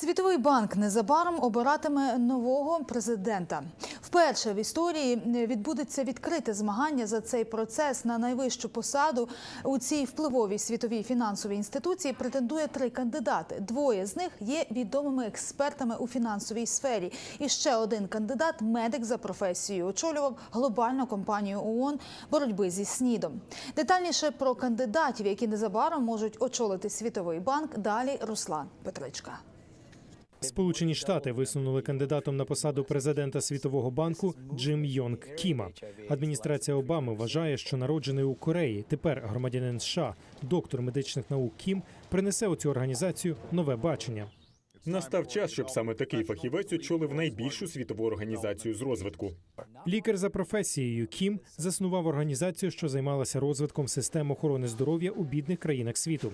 Світовий банк незабаром обиратиме нового президента. Вперше в історії відбудеться відкрите змагання за цей процес на найвищу посаду у цій впливовій світовій фінансовій інституції. Претендує три кандидати. Двоє з них є відомими експертами у фінансовій сфері. І ще один кандидат медик за професією. Очолював глобальну компанію ООН боротьби зі СНІДом. Детальніше про кандидатів, які незабаром можуть очолити світовий банк. Далі Руслан Петричка. Сполучені Штати висунули кандидатом на посаду президента Світового банку Джим Йонг Кіма. Адміністрація Обами вважає, що народжений у Кореї, тепер громадянин США, доктор медичних наук Кім принесе у цю організацію нове бачення. Настав час, щоб саме такий фахівець очолив найбільшу світову організацію з розвитку. Лікар за професією Кім заснував організацію, що займалася розвитком систем охорони здоров'я у бідних країнах світу.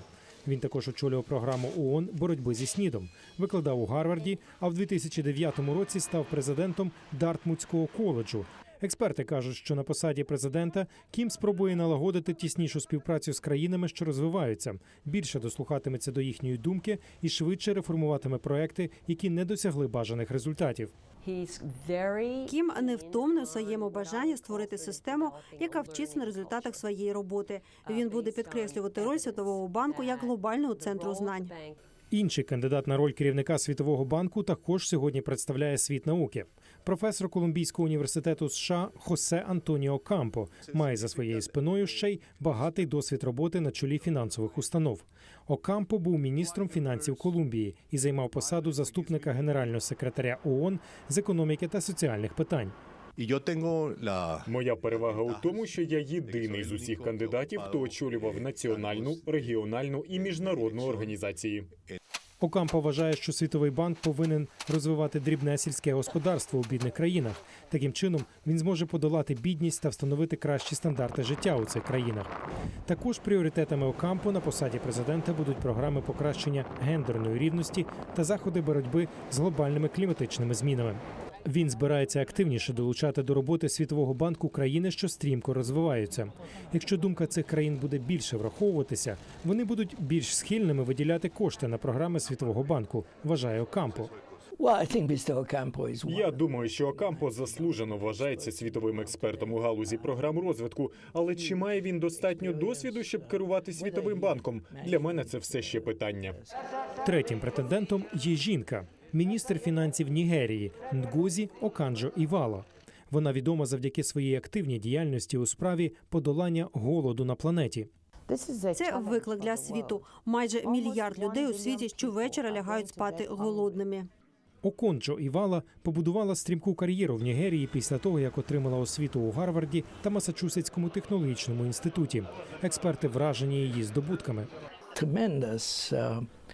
Він також очолював програму ООН боротьби зі снідом, викладав у Гарварді, а в 2009 році став президентом Дартмутського коледжу. Експерти кажуть, що на посаді президента Кім спробує налагодити тіснішу співпрацю з країнами, що розвиваються, більше дослухатиметься до їхньої думки і швидше реформуватиме проекти, які не досягли бажаних результатів. Кім невтомний у своєму бажанні створити систему, яка вчиться на результатах своєї роботи. Він буде підкреслювати роль світового банку як глобального центру знань. Інший кандидат на роль керівника світового банку також сьогодні представляє світ науки. Професор Колумбійського університету США Хосе Антоніо Кампо має за своєю спиною ще й багатий досвід роботи на чолі фінансових установ. Окампо був міністром фінансів Колумбії і займав посаду заступника генерального секретаря ООН з економіки та соціальних питань. Моя перевага у тому, що я єдиний з усіх кандидатів, хто очолював національну, регіональну і міжнародну організації. Окампо вважає, що світовий банк повинен розвивати дрібне сільське господарство у бідних країнах. Таким чином він зможе подолати бідність та встановити кращі стандарти життя у цих країнах. Також пріоритетами Окампо на посаді президента будуть програми покращення гендерної рівності та заходи боротьби з глобальними кліматичними змінами. Він збирається активніше долучати до роботи світового банку країни, що стрімко розвиваються. Якщо думка цих країн буде більше враховуватися, вони будуть більш схильними виділяти кошти на програми світового банку. Вважає Окампо. Я думаю, що Окампо заслужено вважається світовим експертом у галузі програм розвитку. Але чи має він достатньо досвіду, щоб керувати світовим банком? Для мене це все ще питання. Третім претендентом є жінка, міністр фінансів Нігерії Нгозі Оканджо Івало. Вона відома завдяки своїй активній діяльності у справі подолання голоду на планеті. Це виклик для світу. Майже мільярд людей у світі щовечора лягають спати голодними. Оконджо Івала побудувала стрімку кар'єру в Нігерії після того, як отримала освіту у Гарварді та Масачусетському технологічному інституті. Експерти вражені її здобутками.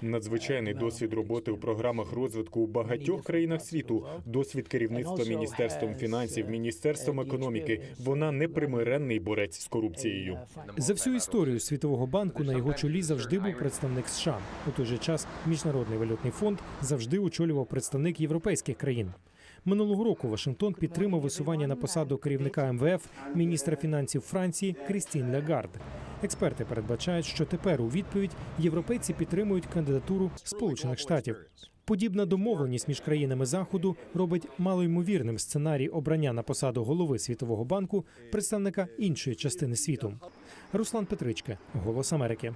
Надзвичайний досвід роботи у програмах розвитку у багатьох країнах світу, досвід керівництва міністерством фінансів, міністерством економіки. Вона непримиренний борець з корупцією. За всю історію світового банку на його чолі завжди був представник США. У той же час міжнародний валютний фонд завжди очолював представник європейських країн. Минулого року Вашингтон підтримав висування на посаду керівника МВФ міністра фінансів Франції Крістін Лягард. Експерти передбачають, що тепер у відповідь європейці підтримують кандидатуру Сполучених Штатів. Подібна домовленість між країнами заходу робить малоймовірним сценарій обрання на посаду голови світового банку представника іншої частини світу. Руслан Петричка, Голос Америки.